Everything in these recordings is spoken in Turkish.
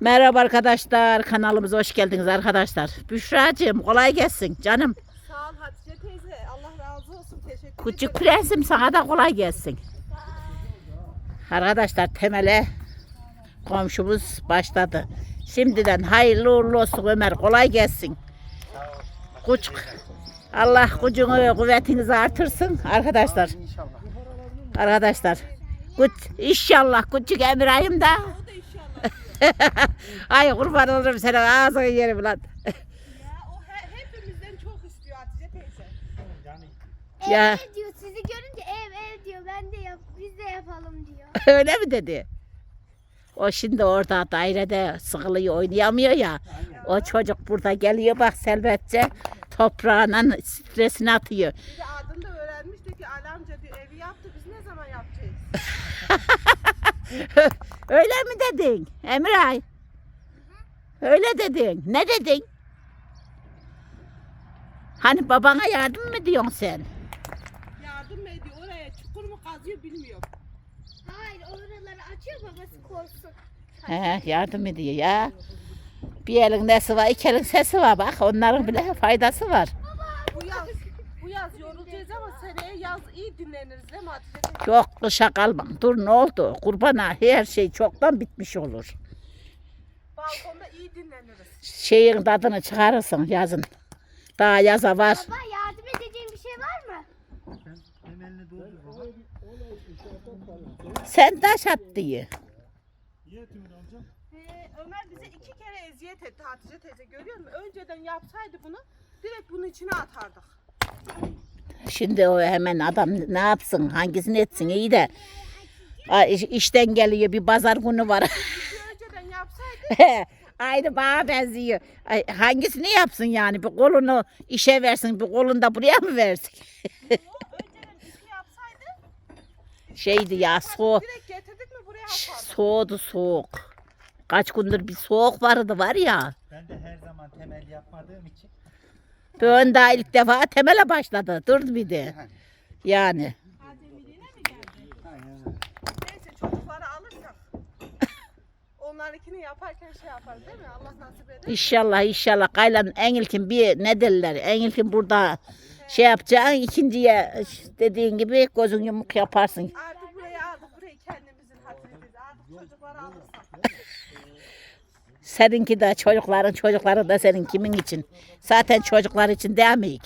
Merhaba arkadaşlar. Kanalımıza hoş geldiniz arkadaşlar. Büşra'cığım kolay gelsin canım. Sağ ol Hatice teyze. Allah razı olsun. Teşekkür Küçük ederim. prensim sana da kolay gelsin. Arkadaşlar temele komşumuz başladı. Şimdiden hayırlı uğurlu olsun Ömer. Kolay gelsin. Küçük. Allah gücünü kuvvetinizi artırsın arkadaşlar. İnşallah. Arkadaşlar. Kuç, inşallah küçük Emiray'ım da. Ay kurban olurum senin ağzını yerim lan. ya o he, hepimizden çok istiyor Hatice teyze. Yani Ya. Ev diyor sizi görünce ev ev diyor ben de yap biz de yapalım diyor. Öyle mi dedi? O şimdi orada dairede sıkılıyor oynayamıyor ya. O çocuk burada geliyor bak selbetçe toprağına stresini atıyor. Bir de adını da öğrenmişti ki Ali amca diyor, evi yaptı biz ne zaman yapacağız? Öyle mi dedin Emray? Öyle dedin. Ne dedin? Hani babana yardım mı diyorsun sen? Yardım mı ediyor oraya çukur mu kazıyor bilmiyorum. Hayır oraları açıyor babası korksun. He, yardım ediyor ya. Bir elin nesi var, iki elin sesi var bak. Onların bile faydası var. Bu yaz, bu yaz yorulacağız ama seneye yaz iyi dinleniriz değil mi Hatice? Yok kışa kalmam. Dur ne oldu? Kurbana her şey çoktan bitmiş olur. Balkonda iyi dinleniriz. Şeyin tadını çıkarırsın yazın. Daha yaza var. Baba yardım edeceğim bir şey var mı? sen temelini doldur baba. Sen taş at diye. Timur. Ee, Ömer bize iki kere eziyet etti Hatice teyze görüyor musun? Önceden yapsaydı bunu direkt bunun içine atardık. Şimdi o hemen adam ne yapsın, hangisini etsin iyi de. İşten geliyor bir pazar günü var. Bir önceden yapsaydı Aynı bana benziyor. Ay, hangisini yapsın yani? Bir kolunu işe versin, bir kolunu da buraya mı versin? yapsaydı Şeydi ya soğuk. direkt getirdik mi buraya atardık. Soğudu soğuk. Kaç gündür bir soğuk vardı var ya. Ben de her zaman temel yapmadığım için Ben daha ilk defa temele başladı. Dur bir de. Yani. Neyse çocukları alırsak onlarınkini yaparken şey yaparız değil mi? Allah nasip eder. İnşallah inşallah kaylan en ilkin bir ne derler en ilkin burada şey yapacaksın ikinciye dediğin gibi gözün yumuk yaparsın. Artık buraya aldık. Burayı kendimizin hatırıyız. Artık çocukları alırsak. Seninki de çocukların çocukları da senin kimin için? Zaten çocuklar için değil mi?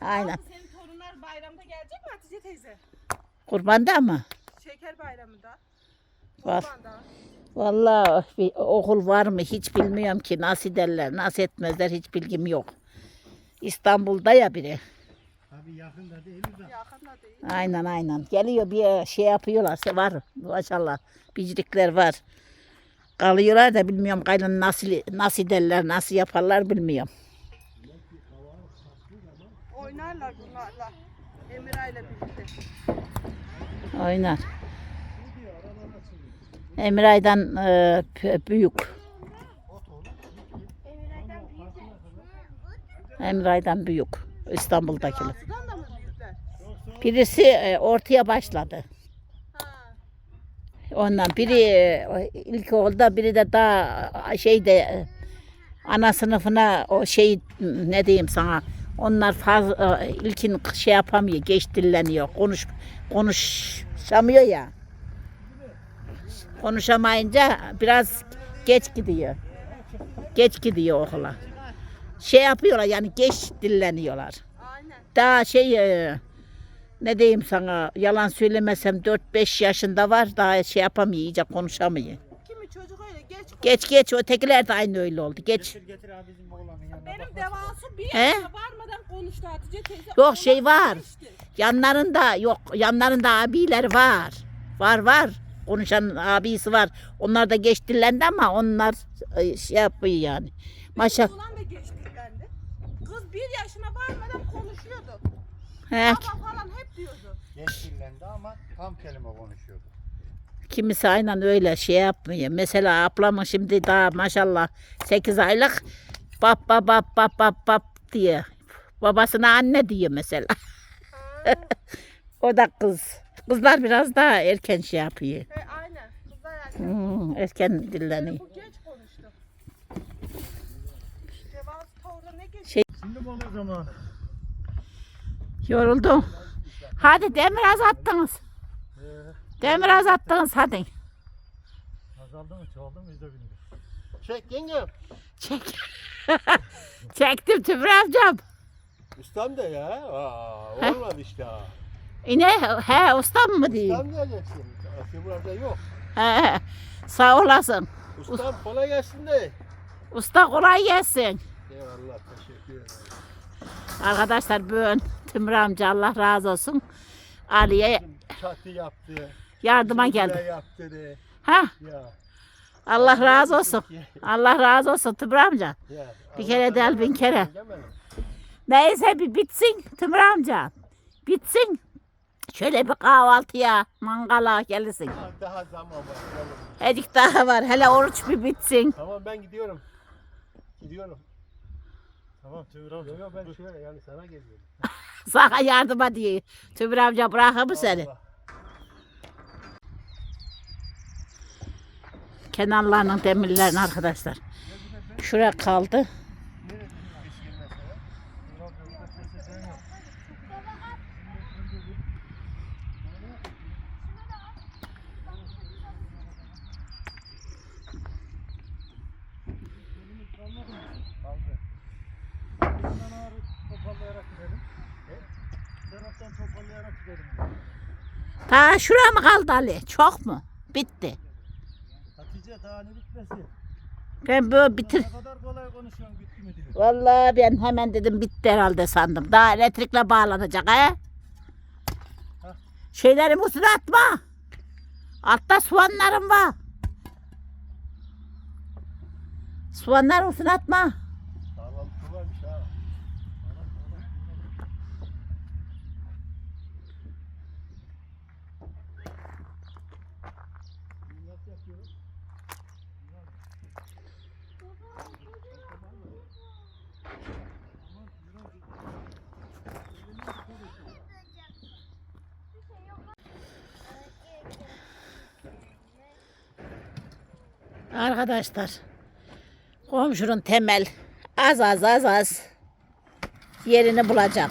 Aynen. Senin torunlar bayramda gelecek mi Hatice teyze? Kurbanda mı? Şeker bayramında. Var. Kurbanda. Vallahi bir okul var mı hiç bilmiyorum ki nasıl derler nasıl etmezler hiç bilgim yok. İstanbul'da ya biri. Tabii yakında değil de. Yakında değil. Aynen aynen. Geliyor bir şey yapıyorlar. Var maşallah. Bicikler var. Kalıyorlar da bilmiyorum kaylan nasıl nasıl derler nasıl yaparlar bilmiyorum. Oynarlar bunlarla. Emiray'la birlikte. Oynar. Emiray'dan e, büyük. Emiray'dan büyük. İstanbul'dakiler. Birisi e, ortaya başladı. Ondan biri ilk oldu biri de daha şeyde e, ana sınıfına o şey ne diyeyim sana onlar fazla e, ilkin şey yapamıyor geç dilleniyor konuş konuşamıyor ya. Konuşamayınca biraz geç gidiyor. Geç gidiyor okula. Şey yapıyorlar yani geç dilleniyorlar. Daha şey e, ne diyeyim sana yalan söylemesem 4-5 yaşında var daha şey yapamıyor iyice konuşamıyor. Kimi çocuk öyle geç. Geç geç ötekiler de aynı öyle oldu geç. Getir getir abi bizim oğlanın yanına. Benim bak. devası bir He? yaşına varmadan konuştu Hatice teyze. Yok Ondan şey var. Yanlarında yok yanlarında abiler var. Var var. Konuşan abisi var. Onlar da geç dillendi ama onlar e, şey yapıyor yani. Maşallah. Oğlan da geç dillendi. Kız bir yaşına varmadan konuşuyordu. He, Baba falan hep diyordu. Geç dillendi ama tam kelime konuşuyordu. kimisi aynen öyle şey yapmıyor. Mesela ablamın şimdi daha maşallah 8 aylık bap bap bap bap bap bap diye. Babasına anne diyor mesela. O da kız. Kızlar biraz daha erken şey yapıyor. He, aynen. Kızlar erken Hmm, erken dilleniyor. Bu geç konuştu. Cevaz Tavra ne geç? Şimdi mi olur zamanı? Yoruldum. Hadi demir az attınız. Demir az attınız hadi. azaldı mı çoğaldı mı biz de bilmiyoruz. Çek yengem. Çek. Çektim Tübür amcam. Ustam da ya. Aa, olmadı işte ha. İne he ustam mı diyeyim? Ustam diyeceksin. Asya burada yok. He, sağ olasın. Ustam kolay gelsin de. Usta kolay gelsin. Eyvallah teşekkür ederim. Arkadaşlar bugün Tümür amca Allah razı olsun. Ali'ye Çatı yaptı. yardıma geldi. yaptı. Ha Ya. Allah razı olsun. Allah razı olsun Tümür amca. ya. Bir kere razı bin kere. Neyse bir bitsin Tümür amca. Bitsin. Şöyle bir kahvaltıya, mangala gelirsin. Ha, Daha zaman var. yavrum. Edik daha var. Hele oruç bir bitsin. Tamam ben gidiyorum. Gidiyorum. Tamam Tümür amca. Yok yok ben şöyle yani sana geliyorum. Sana yardıma diye. Tümür amca bırakır mı seni? Kenarlarının demirlerin arkadaşlar. Şuraya. Kaldı. Ta şuraya mı kaldı Ali? Çok mu? Bitti. Hatice daha ne bitmesi? Ben böyle bitir. Ne kadar kolay konuşuyorsun bitti mi diyor. Vallahi ben hemen dedim bitti herhalde sandım. Daha elektrikle bağlanacak he. Şeylerim üstüne atma. Altta soğanlarım var. Soğanların üstüne atma. Tamam varmış ha. Arkadaşlar komşunun temel az az az az yerini bulacak.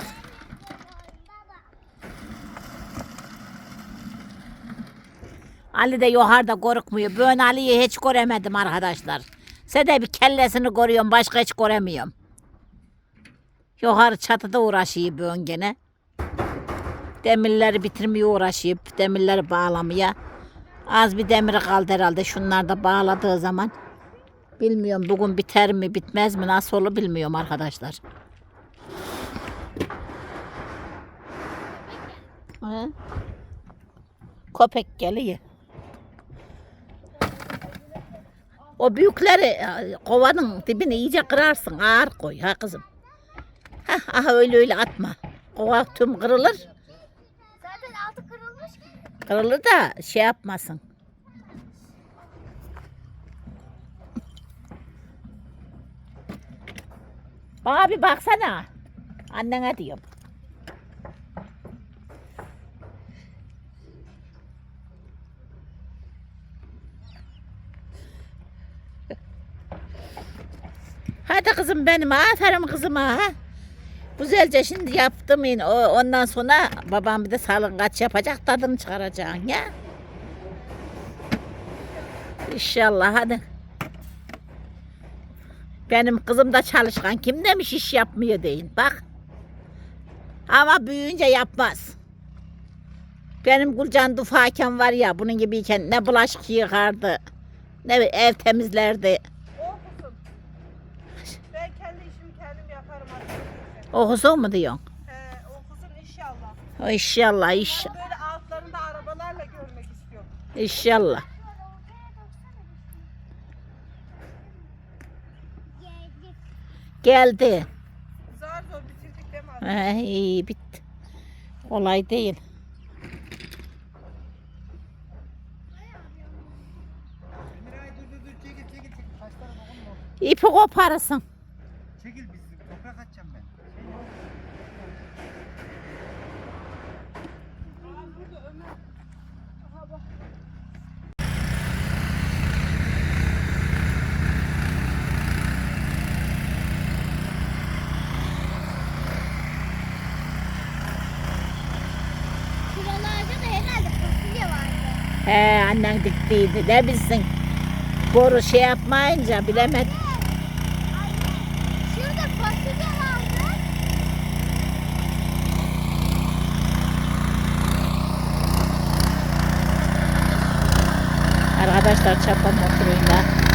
Ali de yukarıda korkmuyor. Ben Ali'yi hiç göremedim arkadaşlar. Sen de bir kellesini görüyorum başka hiç göremiyorum. Yukarı çatıda uğraşıyor bugün gene. Demirleri bitirmeye uğraşıyor. Demirleri bağlamaya. Az bir demiri kaldı herhalde şunlar da bağladığı zaman. Bilmiyorum bugün biter mi bitmez mi nasıl olur bilmiyorum arkadaşlar. Köpek geliyor. O büyükleri e, kovanın dibini iyice kırarsın ağır koy ha kızım. Ha, öyle öyle atma. Kova tüm kırılır. Zaten altı kırılmış ki. Kırılır da şey yapmasın. Bana bir baksana. Annene diyorum. Hadi kızım benim aferin kızıma ha. Güzelce şimdi yaptım yine. Ondan sonra babam bir de salın kaç yapacak tadını çıkaracaksın ya. İnşallah hadi. Benim kızım da çalışkan. Kim demiş iş yapmıyor deyin. Bak. Ama büyüyünce yapmaz. Benim Gülcan Dufaken var ya bunun gibiyken ne bulaşık yıkardı. Ne ev temizlerdi. Okusun. Ben kendi işimi kendim yaparım artık. Okusun mu diyorsun? He, okusun inşallah. O İnşallah iş, Ben böyle altlarında arabalarla görmek istiyorum. inşallah. Geldi. Zar zor bitirdik değil mi? abi? He, iyi bitti. Kolay değil. İpi koparırsın. Çekil biz toprak atacağım ben. Aa, burada Ömer. Aha bak. Senden diktiydi. Ne bilsin. Boru şey yapmayınca bilemedim. Şurada fasulye vardı. Arkadaşlar çapa motoruyla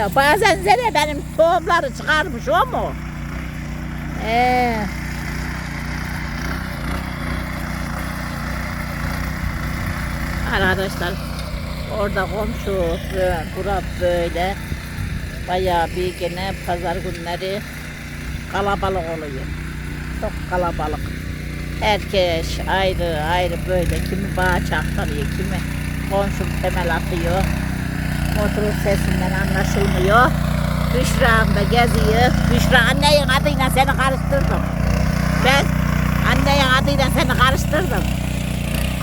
He bazen sene benim tohumları çıkarmış o mu? He. Arkadaşlar orada komşu bura böyle bayağı bir gene pazar günleri kalabalık oluyor. Çok kalabalık. Herkes ayrı ayrı böyle kimi bağ çaktırıyor, kimi komşum temel atıyor motorun sesinden anlaşılmıyor. Büşra'm da geziyor. Büşra annenin adıyla seni karıştırdım. Ben annenin adıyla seni karıştırdım.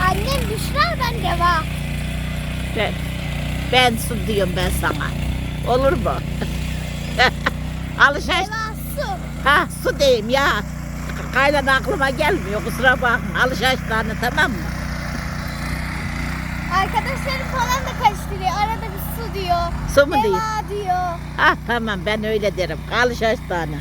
Annem Büşra ben Deva. Ben, ben su diyorum ben sana. Olur mu? Alışaş. Deva su. Ha su diyeyim ya. Kaylan aklıma gelmiyor kusura bakma. Alışaş tane tamam mı? Arkadaşlarım falan da karıştırıyor. Arada diyor. Su mu diyeyim? Deva diyor. Ha tamam ben öyle derim. Alışaş tane.